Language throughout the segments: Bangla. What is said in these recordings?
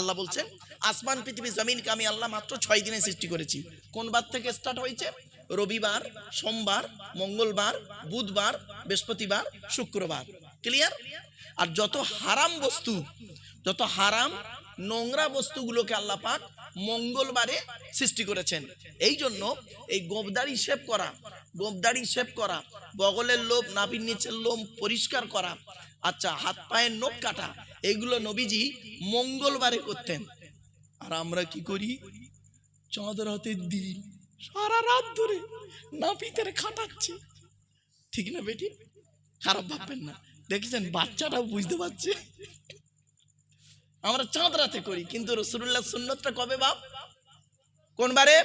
আল্লাহ বলছেন আসমান পৃথিবী জমিনকে আমি আল্লাহ মাত্র ছয় দিনে সৃষ্টি করেছি। কোন বার থেকে স্টার্ট হয়েছে? রবিবার, সোমবার, মঙ্গলবার, বুধবার, বৃহস্পতিবার, শুক্রবার। ক্লিয়ার আর যত হারাম বস্তু, যত হারাম নোংরা বস্তুগুলোকে আল্লাহ পাক মঙ্গলবারে সৃষ্টি করেছেন এই জন্য এই গোবদাড়ি শেভ করা গোবদাড়ি শেভ করা, বগলের লোভ, নাভির নিচের লোম পরিষ্কার করা। আচ্ছা হাত পায়ের নোখ কাটা, এগুলো নবীজি মঙ্গলবারে করতেন। আর আমরা কি করি? চাঁদ রাতের দিন সারা রাত ধরে নাপিতের খাটাচ্ছি ঠিক না বেটি? খারাপ ভাববেন না। দেখেছেন বাচ্চাটাও বুঝতে পারছে। আমরা চাঁদ রাতে করি, কিন্তু রসুল্লাহ সুন্নতটা কবে বাপ? কোন বারে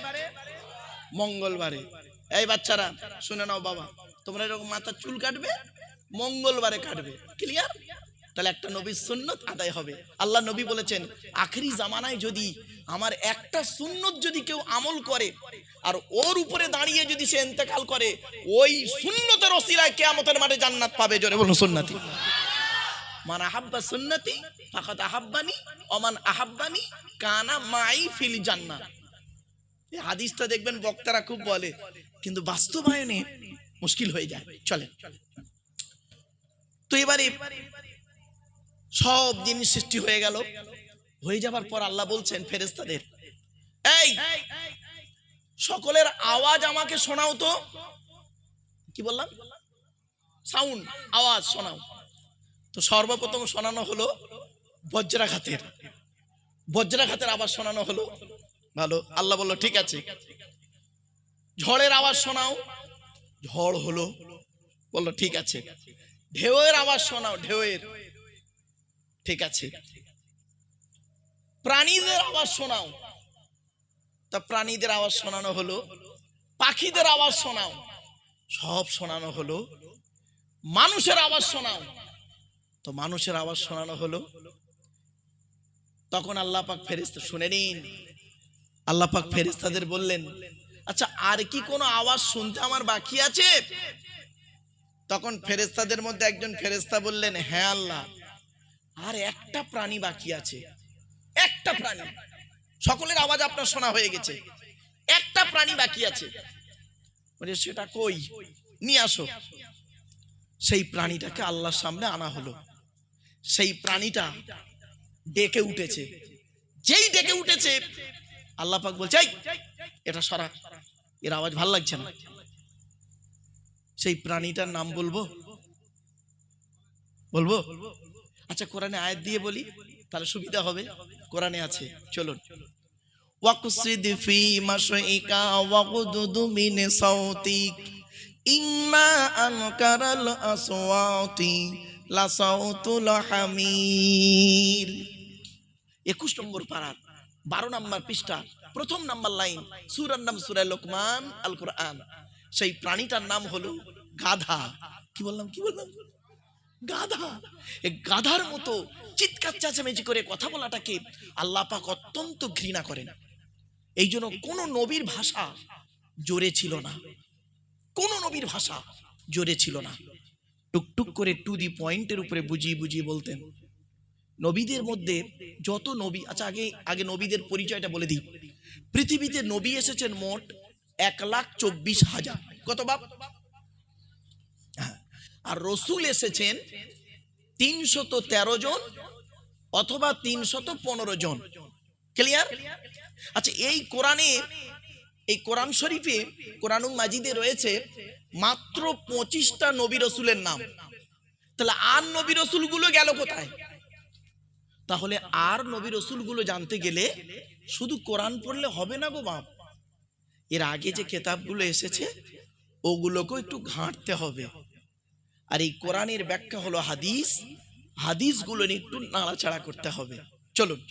মঙ্গলবারে। এই বাচ্চারা, শুনে নাও বাবা, তোমরা এরকম মাথার চুল কাটবে, মঙ্গলবারে কাটবে। ক্লিয়ার তাহলে একটা নবীর সুন্নত আদায় হবে। আল্লাহ নবী বলেছেন, আখরি জামানায় যদি আমার একটা সুন্নত যদি কেউ আমল করে, আর ওর উপরে দাঁড়িয়ে যদি সে ইন্তেকাল করে, ওই সুন্নতের ওসিলায় কেয়ামতের মাঠে জান্নাত পাবে। জোরে বলুন, সুন্নতি। মান আহাব্বা সুন্নতি ফাকাত আহাব্বানি অমান আহাব্বানি, কানা মাই ফিল জান্নাত। হাদিসটা দেখবেন বক্তারা খুব বলে, কিন্তু বাস্তবায়নে মুশকিল হয়ে যায়। চলেন। তো এবারে সব জিনিস সৃষ্টি হয়ে গেল। হয়ে যাবার পর আল্লাহ বলছেন ফেরেস্তাদের এই, সকলের আওয়াজ আমাকে শোনাও তো। কি বললাম? সাউন্ড, আওয়াজ শোনাও। তো সর্বপ্রথম শোনানো হলো বজ্রাঘাতের। বজ্রাঘাতের আওয়াজ শোনানো হলো। ভালো? আল্লাহ বলল, ঠিক আছে। ঝড়ের আওয়াজ শোনাও। ঝড় হলো। বলল, ঠিক আছে। ঢেউয়ের আওয়াজ শোনাও, ঢেউয়ের। ঠিক আছে। প্রাণীদের আওয়াজ শোনাও। তা প্রাণীদের আওয়াজ শোনানো হলো, পাখিদের আওয়াজ শোনাও, সব শোনানো হলো। মানুষের আওয়াজ শোনাও। তো মানুষের আওয়াজ শোনানো হলো। তখন আল্লাহ পাক ফেরেস্তা শুনে নিন আল্লাহ পাক ফেরেস্তাদের বললেন আচ্ছা আর কি কোনো আওয়াজ শুনতে আমার বাকি আছে? তখন ফেরেস্তাদের মধ্যে একজন ফেরেস্তা বললেন হ্যাঁ আল্লাহ আর একটা প্রাণী বাকি আছে একটা প্রাণী সকলের আওয়াজ আপনার শোনা হয়ে গেছে একটা প্রাণী বাকি আছে। সেটা কই? নিয়ে আসো। সেই প্রাণীটাকে আল্লাহর সামনে আনা হলো। সেই প্রাণীটা ডেকে উঠেছে। যেই ডেকে উঠেছে আল্লাহ পাক বলছে "এই, এটা সরা। এর আওয়াজ ভালো লাগছে না। সেই প্রাণীটার নাম বলব? বলব? আচ্ছা কোরআনে আয়াত দিয়ে বলি তাহলে সুবিধা হবে। কোরআনে আছে চলুন। ওয়াকসিদ ফি মাশইকা ওয়াগদুদ মিন সাউতিক। ইন্না আনকারাল আসওয়াতি লাসাউতুল হামির। একুশ নম্বর পারার। বারো নম্বর পৃষ্ঠা, প্রথম নাম্বার লাইন, সুরার নাম সুরায় লোকমান আল কোরআন সেই প্রাণীটার নাম হলো গাধা। কি বললাম কি বললাম? গাধা। এ গাধার মতো চিৎকার, চেঁচামেচি করে কথা বলাটাকে আল্লাহ পাক অত্যন্ত ঘৃণা করেন। এই জন্য কোন নবীর ভাষা জোরে ছিল না। কোন নবীর ভাষা জোরে ছিল না। টুকটুক করে টু দি পয়েন্টের উপরে বুঝিয়ে বুঝিয়ে বলতেন নবীদের মধ্যে যত নবী আচ্ছা আগে আগে নবীদের পরিচয়টা বলে দিই। পৃথিবীতে নবী এসেছেন মোট এক লাখ চব্বিশ হাজার। কত বাপ? হ্যাঁ। আর রসুল এসেছেন তিনশত তেরো জন অথবা তিনশত পনেরো জন। ক্লিয়ার? আচ্ছা এই কোরআনে, এই কোরআন শরীফে, কোরআনুল মাজিদে রয়েছে মাত্র পঁচিশটা নবী রসুলের নাম। তাহলে আর নবী রসুলগুলো গেল কোথায়? তাহলে আর নবী রসুলগুলো জানতে গেলে শুধু কোরআন পড়লে হবে না গো বাপ? এর আগে যে কেতাবগুলো এসেছে, ওগুলোকেও একটু ঘাঁটতে হবে। আর এই কোরআনের ব্যাখ্যা হলো হাদিস, হাদিসগুলো নিয়ে একটু নাড়াচাড়া করতে হবে। চলুন।